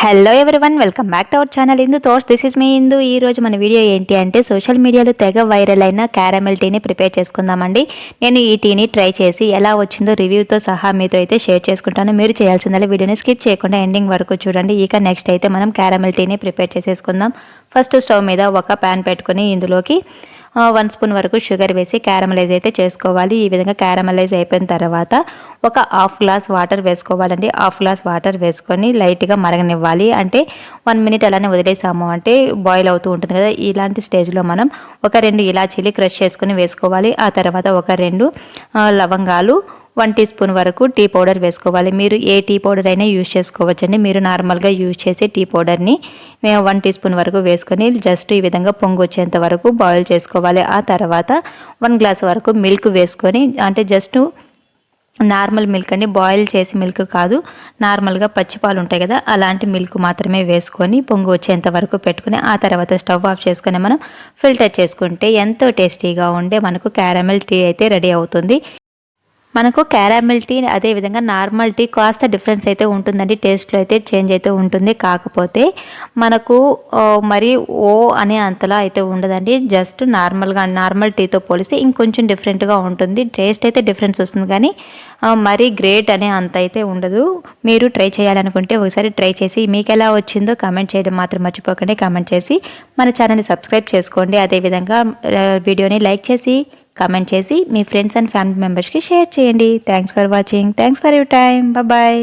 Hello one welcome back to our channel Indu thoughts this is me Indu ఈ రోజు మన video ఏంటి అంటే సోషల్ మీడియాలో తెగ వైరల్ అయిన క్యారమెల్ టీని ప్రిపేర్ చేసుకుందామండి. నేను ఈ టీని ట్రై చేసి ఎలా వచ్చిందో రివ్యూతో సహా మీతో అయితే షేర్ చేసుకుంటాను. మీరు చేయాల్సిందల్లా వీడియోని స్కిప్ చేయకుండా ఎండింగ్ వరకు చూడండి. ఇక నెక్స్ట్ అయితే మనం క్యారమెల్ టీని ప్రిపేర్ చేసేసుకుందాం. ఫస్ట్ స్టవ్ మీద ఒక ప్యాన్ పెట్టుకుని ఇందులోకి వన్ స్పూన్ వరకు షుగర్ వేసి క్యారమలైజ్ అయితే చేసుకోవాలి. ఈ విధంగా క్యారమలైజ్ అయిపోయిన తర్వాత ఒక హాఫ్ గ్లాస్ వాటర్ వేసుకోవాలండి. హాఫ్ గ్లాస్ వాటర్ వేసుకొని లైట్గా మరగనివ్వాలి. అంటే వన్ మినిట్ అలానే వదిలేసాము అంటే బాయిల్ అవుతూ ఉంటుంది కదా ఇలాంటి స్టేజ్లో మనం ఒక రెండు ఇలాచీలు క్రష్ చేసుకుని వేసుకోవాలి. ఆ తర్వాత ఒక రెండు లవంగాలు వన్ టీ స్పూన్ వరకు టీ పౌడర్ వేసుకోవాలి. మీరు ఏ టీ పౌడర్ అయినా యూజ్ చేసుకోవచ్చండి. మీరు నార్మల్గా యూజ్ చేసే టీ పౌడర్ని మేము వన్ టీ స్పూన్ వరకు వేసుకొని జస్ట్ ఈ విధంగా పొంగు వచ్చేంత వరకు బాయిల్ చేసుకోవాలి. ఆ తర్వాత వన్ గ్లాస్ వరకు మిల్క్ వేసుకొని అంటే జస్ట్ నార్మల్ మిల్క్ అండి బాయిల్ చేసి మిల్క్ కాదు నార్మల్గా పచ్చిపాలు ఉంటాయి కదా అలాంటి మిల్క్ మాత్రమే వేసుకొని పొంగు వచ్చేంత వరకు పెట్టుకుని ఆ తర్వాత స్టవ్ ఆఫ్ చేసుకుని మనం ఫిల్టర్ చేసుకుంటే ఎంతో టేస్టీగా ఉండే మనకు క్యారమెల్ టీ అయితే రెడీ అవుతుంది. మనకు క్యారామిల్ టీ అదేవిధంగా నార్మల్ టీ కాస్త డిఫరెన్స్ అయితే ఉంటుందండి. టేస్ట్లో అయితే చేంజ్ అయితే ఉంటుంది. కాకపోతే మనకు మరి ఓ అనే అంతలా అయితే ఉండదండి. జస్ట్ నార్మల్గా నార్మల్ టీతో పోలిస్తే ఇంకొంచెం డిఫరెంట్గా ఉంటుంది. టేస్ట్ అయితే డిఫరెన్స్ వస్తుంది కానీ మరీ గ్రేట్ అనే అంత అయితే ఉండదు. మీరు ట్రై చేయాలనుకుంటే ఒకసారి ట్రై చేసి మీకు ఎలా వచ్చిందో కామెంట్ చేయడం మాత్రం మర్చిపోకండి. కామెంట్ చేసి మన ఛానల్ని సబ్స్క్రైబ్ చేసుకోండి. అదేవిధంగా వీడియోని లైక్ చేసి కామెంట్ చేసి మీ ఫ్రెండ్స్ అండ్ ఫ్యామిలీ మెంబర్స్కి షేర్ చేయండి. Thanks for watching thanks for your time bye